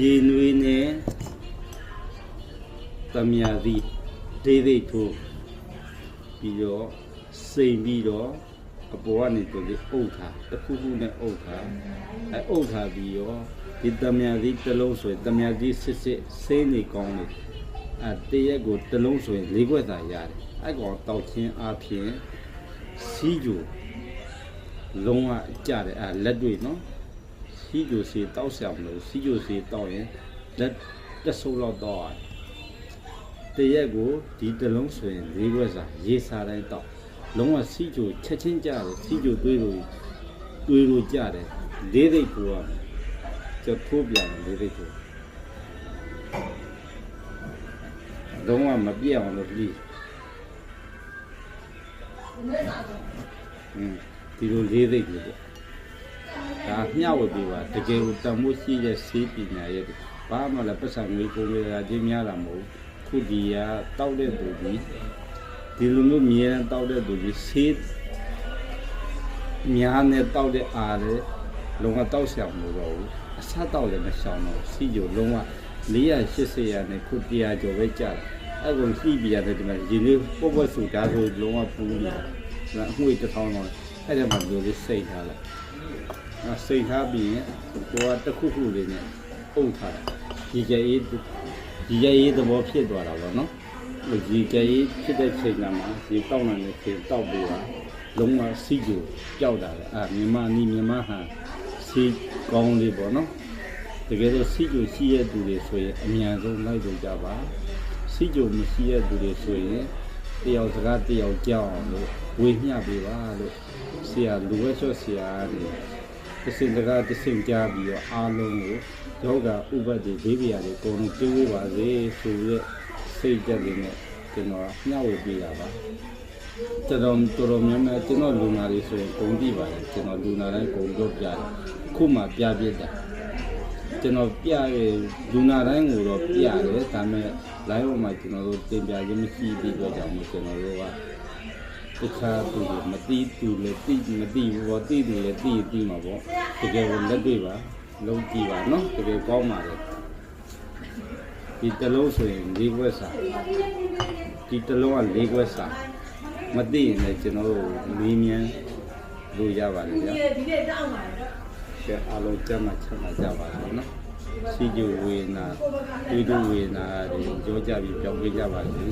ရေနွေးနဲ့တမြာသည်ဒေးသေးထိုးပြီးတော့စိမ်ပြီးတော့အပေါ်ကနေတူလေးအုပ်ထားတစ်ခုခုနဲ့အုပ်ထားအဲအုပ်ထားပြီးတော့ဒီတမြာသည်တစ်လုံးဆိုရင်တမြာသည်စစ်စစ်စိမ့်နေကောင်းနေအဲတရက်ကိုတစ်လုံးဆိုရင်၄ခွက်သာရတယ်အဲကောင်တောက်ချင်းအပြင်စီးကြိုလုံးဝကြတယ်အဲလက်တွေ့နော် စီဂျိုစီတောက်ဆရာမလို့စီဂျိုစီတောက်ရင်လက်တက်ဆိုးတော့တော့ရတယ်တရက်ကိုဒီတစ်လုံးဆိုရင်၄ခွက်စာရေးစားတိုင်းတောက်လုံးဝစီဂျိုချက်ချင်းကြတယ်စီဂျိုတွေးလို့တွေးလို့ကြတယ်လေးသိပ်ကိုကကျထိုးပြန်တယ်လေးသိပ်ကိုလုံးဝမပြည့်အောင်လို့ပြီးอืมဒီလိုလေးသိပ်ကိုပေါ့ ဒါမျှဝေပေးပါတကယ်ကိုတန်မိုးရှိတဲ့စေးပညာရဲ့ဘာမှလည်းပတ်စံငွေပုံရတာချင်းများတာမဟုတ်ခုဒီကတောက်တဲ့သူကြီးဒီလိုမျိုးမြဲတောက်တဲ့သူကြီးစေးများနဲ့တောက်တဲ့အားလေလုံးဝတောက်ဆရာမလို့တော့ဘူးအစားတောက်လည်းမရှောင်တော့စီကြိုလုံးဝ480ရနဲ့ခု100ကျော်ပဲကြာတယ်အဲ့ကုန်စီပြရတယ်ဒီမှာဒီလေးပုတ်ပုတ်ဆူတာဆိုလုံးဝပူးနေတာဒါအငွေတစ်ထောင်တော့အဲ့ဒါမှဒီလိုလေးစိတ်ထားလိုက်အဲ စိတ်ထားပြီးရင်ကိုကတစ်ခုခုလေးနဲ့အုပ်ထားတာဒီကြရေးဒီကြရေးသဘောဖြစ်သွားတာပေါ့နော်ဟိုဒီကြရေးဖြစ်တဲ့ချိန်ကမှဒီတောက်နိုင်တဲ့ချိန်တောက်ပြီးပါလုံးဝစီးကြကြောက်တာလေအာမြန်မာနီမြန်မာဟာစီးကောင်းလေးပေါ့နော်တကယ်လို့စီးကြရှိရဲ့သူတွေဆိုရင်အမြန်ဆုံးလိုက်ကြကြပါစီးကြမရှိရဲ့သူတွေဆိုရင်တယောက်စကားတယောက်ကြောက်အောင်လို့ဝေမျှပေးပါလို့ဆရာလူဝဲချော့ဆရာကနေ တစင်တကားတစင်ကြားပြီးတော့အားလုံးကိုယောဂဥပဒေဘေးပြာတွေအကုန်လုံးပြေးဝေးပါစေဆိုရက်စိတ်ကြက်တွေနဲ့ကျွန်တော်မျှဝေပေးရပါတော်တော်တော်တော်များများကျွန်တော်လူနာတွေဆိုရင်ဂုံကြည့်ပါတယ်ကျွန်တော်လူနာတိုင်းဂုံတော့ပြတယ်ခုမှပြပြတာကျွန်တော်ပြရလူနာတိုင်းကိုတော့ပြတယ်ဒါပေမဲ့ live ပေါ်မှာကျွန်တော်တို့တင်ပြခြင်းမရှိသေးတော့ကြောင့်မို့ကျွန်တော်တို့က တခြားသူတွေမသိသူလည်းသိမသိဘူးပေါ့သိသူလည်းသိသိမှာပေါ့တကယ်ကိုလက်တွေ့ပါလုံးကြည့်ပါနော်တကယ်ကောင်းပါလေဒီတစ်လုံးဆိုရင်၄ခွက်စာဒီတစ်လုံးက၄ခွက်စာမသိရင်လည်းကျွန်တော်တို့မင်းမြန်လို့ရပါတယ်ဗျာဒီနေ့တောင်းပါတော့ကဲအားလုံးကြမ်းမှချက်မှကြပါစေနော်စီကျူဝေနာတွေးတူဝေနာတွေကြောကြပြီးပြောင်းပေးကြပါစေ